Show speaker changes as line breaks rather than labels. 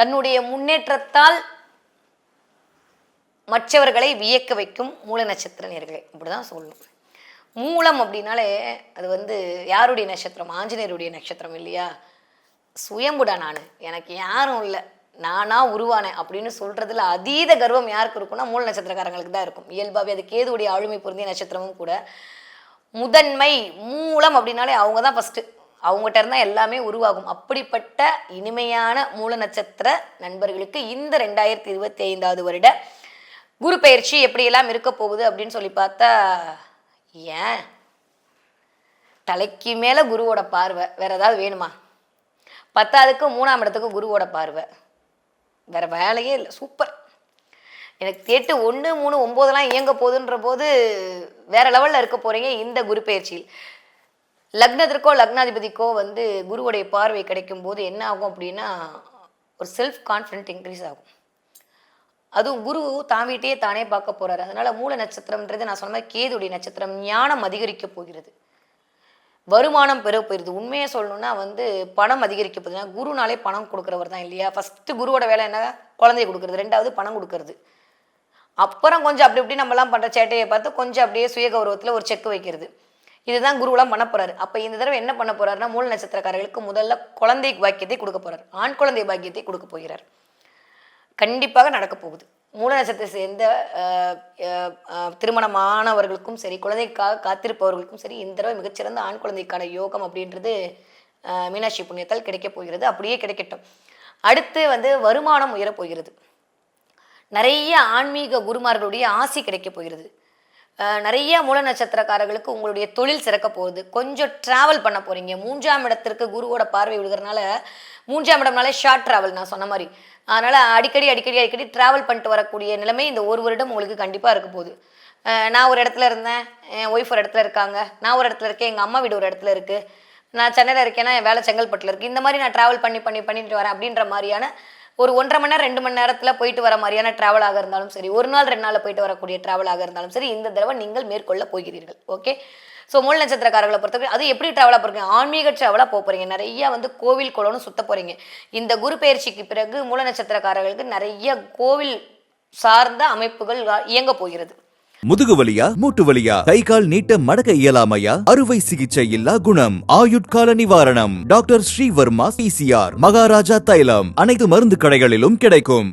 தன்னுடைய முன்னேற்றத்தால் மற்றவர்களை வியக்க வைக்கும் மூல நட்சத்திர நேர்களே இப்படிதான் சொல்லணும் மூலம் அப்படின்னாலே அது வந்து யாருடைய நட்சத்திரம்? ஆஞ்சநேயருடைய நட்சத்திரம் இல்லையா? சுயம்புடா நான். எனக்கு யாரும் இல்லை. நானா உருவானேன் அப்படின்னு சொல்றதுல அதீத கர்வம் யாருக்கு இருக்கும்னா மூல நட்சத்திரக்காரங்களுக்கு தான் இருக்கும். இயல்பாகவே அது கேதுவுடைய ஆளுமை பொருந்திய நட்சத்திரமும் கூட. முதன்மை மூலம் அப்படின்னாலே அவங்க தான் ஃபஸ்ட்டு அவங்ககிட்ட இருந்தால் எல்லாமே உருவாகும். அப்படிப்பட்ட இனிமையான மூல நட்சத்திர நண்பர்களுக்கு இந்த ரெண்டாயிரத்தி இருபத்தி ஐந்தாவது வருட குரு பயிற்சி எப்படியெல்லாம் இருக்க போகுது அப்படின்னு சொல்லி பார்த்தா ஏன்? தலைக்கு மேலே குருவோட பார்வை. வேற ஏதாவது வேணுமா? பத்தாவதுக்கு மூணாம் இடத்துக்கு குருவோட பார்வை. வேற வேலையே இல்லை. சூப்பர் எனக்கு எட்டு ஒன்று மூணு ஒம்போதெல்லாம் இயங்க போகுதுன்ற போது வேற லெவலில் இருக்க போறீங்க இந்த குரு பயிற்சியில். லக்னத்திற்கோ லக்னாதிபதிக்கோ வந்து குருவுடைய பார்வை கிடைக்கும் போது என்ன ஆகும் அப்படின்னா ஒரு செல்ஃப் கான்ஃபிடென்ட் இன்க்ரீஸ் ஆகும். அதுவும் குரு தான் வீட்டையே தானே பார்க்க போறாரு. அதனால மூல நட்சத்திரம்ன்றது நான் சொன்ன மாதிரி கேதுடைய நட்சத்திரம் ஞானம் அதிகரிக்க போகிறது. வருமானம் பெற போயிருது உண்மையை சொல்லணும்னா வந்து பணம் அதிகரிக்க போகுதுன்னா குருனாலே பணம் கொடுக்குறவர் தான் இல்லையா? ஃபஸ்ட்டு குருவோட வேலை என்ன குழந்தைய கொடுக்குறது. ரெண்டாவது பணம் கொடுக்கறது. அப்புறம் கொஞ்சம் அப்படி இப்படி நம்மலாம் பண்ணுற சேட்டையை பார்த்து கொஞ்சம் அப்படியே சுய கௌரவத்தில் ஒரு செக் வைக்கிறது. இதுதான் குருவெலாம் பண்ண போறாரு. அப்ப இந்த தடவை என்ன பண்ண போறாருன்னா மூல நட்சத்திரக்காரர்களுக்கு முதல்ல குழந்தை பாக்கியத்தை கொடுக்க போறாரு. ஆண் குழந்தை பாக்கியத்தை கொடுக்க போகிறார். கண்டிப்பாக நடக்க போகுது. மூல நட்சத்திரத்தை சேர்ந்த திருமணமானவர்களுக்கும் சரி குழந்தைக்காக காத்திருப்பவர்களுக்கும் சரி இந்த தடவை மிகச்சிறந்த ஆண் குழந்தைக்கான யோகம் அப்படின்றது மீனாட்சி புண்ணியத்தால் கிடைக்க போகிறது. அப்படியே கிடைக்கட்டும். அடுத்து வந்து வருமானம் உயரப் போகிறது. நிறைய ஆன்மீக குருமார்களுடைய ஆசி கிடைக்க போகிறது. நிறைய மூல நட்சத்திரக்காரர்களுக்கு உங்களுடைய தொழில் சிறக்க போகுது. கொஞ்சம் ட்ராவல் பண்ண போறீங்க. மூன்றாம் இடத்திற்கு குருவோட பார்வை விடுகிறனால மூன்றாம் இடம்னாலே ஷார்ட் ட்ராவல் நான் சொன்ன மாதிரி. அதனால அடிக்கடி அடிக்கடி அடிக்கடி ட்ராவல் பண்ணிட்டு வரக்கூடிய நிலைமை இந்த ஒரு வருடம் உங்களுக்கு கண்டிப்பாக இருக்க போகுது. நான் ஒரு இடத்துல இருந்தேன். என் ஒய்ஃப் ஒரு இடத்துல இருக்காங்க. நான் ஒரு இடத்துல இருக்கேன். எங்கள் அம்மா வீடு ஒரு இடத்துல இருக்கு. நான் சென்னையில் இருக்கேன்னா என் வேலை செங்கல்பட்டில் இருக்கு. இந்த மாதிரி நான் டிராவல் பண்ணி பண்ணி பண்ணிட்டு வரேன் அப்படின்ற மாதிரியான ஒரு ஒன்றரை மணி நேரம் ரெண்டு மணி நேரத்தில் போயிட்டு வர மாதிரியான டிராவலாக இருந்தாலும் சரி ஒரு நாள் ரெண்டு நாளில் போயிட்டு வரக்கூடிய டிராவலாக இருந்தாலும் சரி இந்த தடவை நீங்கள் மேற்கொள்ள போகிறீர்கள் ஓகே ஸோ மூல நட்சத்திரக்காரர்களை பொறுத்தவரை அது எப்படி ட்ராவலாக போகிறீங்க ஆன்மீக ட்ராவலாக போக போகிறீங்க நிறைய வந்து கோவில் குளம்னு சுத்த போகிறீங்க இந்த குரு பயிற்சிக்கு பிறகு மூல நட்சத்திரக்காரர்களுக்கு நிறைய கோவில் சார்ந்த அமைப்புகள் இயங்க போகிறது.
முதுகு வலியா மூட்டு வலியா கை கால் நீட்ட மடக்க இயலாமையா? அறுவை சிகிச்சை இல்லா குணம். ஆயுட்கால நிவாரணம். டாக்டர் ஸ்ரீவர்மா பிசிஆர் மகாராஜா தைலம். அனைத்து மருந்து கடைகளிலும் கிடைக்கும்.